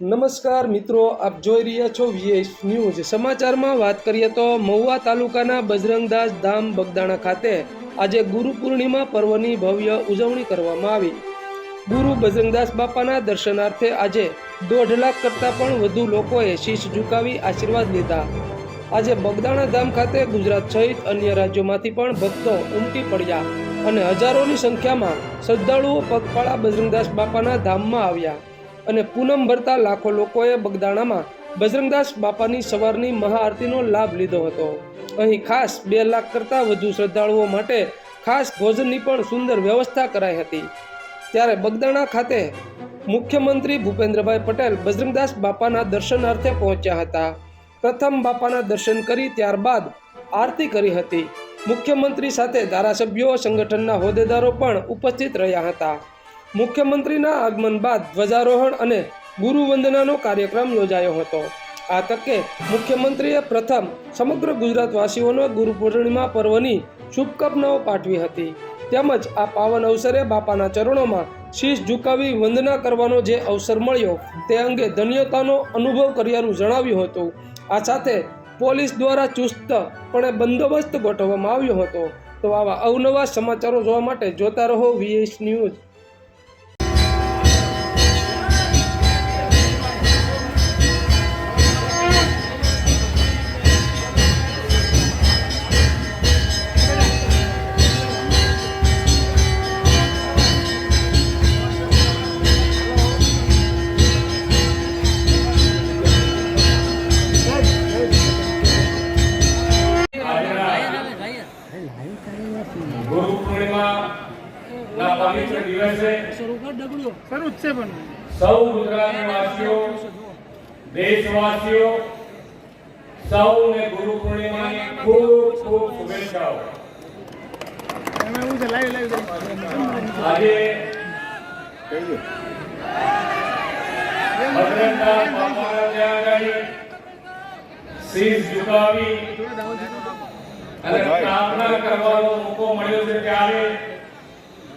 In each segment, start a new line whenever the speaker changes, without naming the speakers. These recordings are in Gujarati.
નમસ્કાર મિત્રો, આપ જોઈ રહ્યા છો વીએસ ન્યૂઝ સમાચારમાં વાત કરીએ તો મહુવા તાલુકાના બજરંગદાસ ધામ બગદાણા ખાતે આજે ગુરુ પૂર્ણિમા પર્વની ભવ્ય ઉજવણી કરવામાં આવી. ગુરુ બજરંગદાસ બાપાના દર્શનાર્થે આજે દોઢ લાખ કરતાં પણ વધુ લોકોએ શીશ ઝુકાવી આશીર્વાદ લીધા. આજે બગદાણા ધામ ખાતે ગુજરાત સહિત અન્ય રાજ્યોમાંથી પણ ભક્તો ઉમટી પડ્યા અને હજારોની સંખ્યામાં શ્રદ્ધાળુઓ પગપાળા બજરંગદાસ બાપાના ધામમાં આવ્યા. અને પૂનમ ભરતા લાખો લોકોએ બગદાણામાં બજરંગદાસ બાપાની સવારની મહાઆરતીનો લાભ લીધો હતો. અહીં ખાસ બે લાખ કરતાં વધુ શ્રદ્ધાળુઓ માટે ખાસ ભોજનની પણ સુંદર વ્યવસ્થા કરાઈ હતી. ત્યારે બગદાણા ખાતે મુખ્યમંત્રી ભૂપેન્દ્રભાઈ પટેલ બજરંગદાસ બાપાના દર્શનાર્થે પહોંચ્યા હતા. પ્રથમ બાપાના દર્શન કરી ત્યારબાદ આરતી કરી હતી. મુખ્યમંત્રી સાથે ધારાસભ્યો, સંગઠનના હોદ્દેદારો પણ ઉપસ્થિત રહ્યા હતા. મુખ્યમંત્રીના આગમન બાદ ધ્વજારોહણ અને ગુરુવંદનાનો કાર્યક્રમ યોજાયો હતો. આ તકે મુખ્યમંત્રીએ પ્રથમ સમગ્ર ગુજરાતવાસીઓને ગુરુ પૂર્ણિમા પર્વની શુભકામનાઓ પાઠવી હતી. તેમજ આ પાવન અવસરે બાપાના ચરણોમાં શીશ ઝુકાવી વંદના કરવાનો જે અવસર મળ્યો તે અંગે ધન્યતાનો અનુભવ કર્યાનું જણાવ્યું હતું. આ સાથે પોલીસ દ્વારા ચુસ્તપણે બંદોબસ્ત ગોઠવવામાં આવ્યો હતો. તો આવા અવનવા સમાચારો જોવા માટે જોતા રહો વીએસ ન્યૂઝ
ગુરુ પૂર્ણિમા ના પવિત્ર દિવસે સૌ ગુજરાતવાસીઓ દેશવાસીઓ સૌને ગુરુ પૂર્ણિમાની ખૂબ ખૂબ શુભેચ્છાઓ. આજે ભદ્રતા શીશ ઝુકાવી અને પ્રાર્થના કરવાનો મોકો મળ્યો છે ત્યારે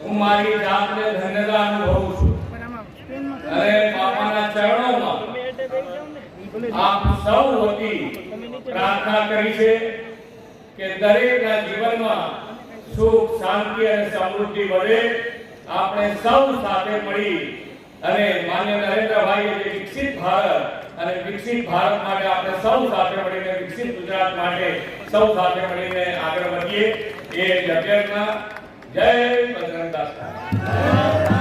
હું મારી જાતને ધન્યતા અનુભવું છું.
પણ આમાં સ્પેનમાં
અને બાપાના ચરણોમાં આપ સૌ વતી પ્રાર્થના કરી છે કે દરેકના જીવનમાં સુખ શાંતિ અને સમૃદ્ધિ વધે આપણે સૌ સાથે મળી અને માન્ય નરેન્દ્રભાઈએ જે વિકસિત ભારત અને વિકસિત ભારત માટે આપણે સૌ સાથે મળીને વિકસિત ગુજરાત માટે સૌ સાથે મળીને આગળ વધીએ એ અભ્યર્થના. જય બજરંગ દાસ
બોલ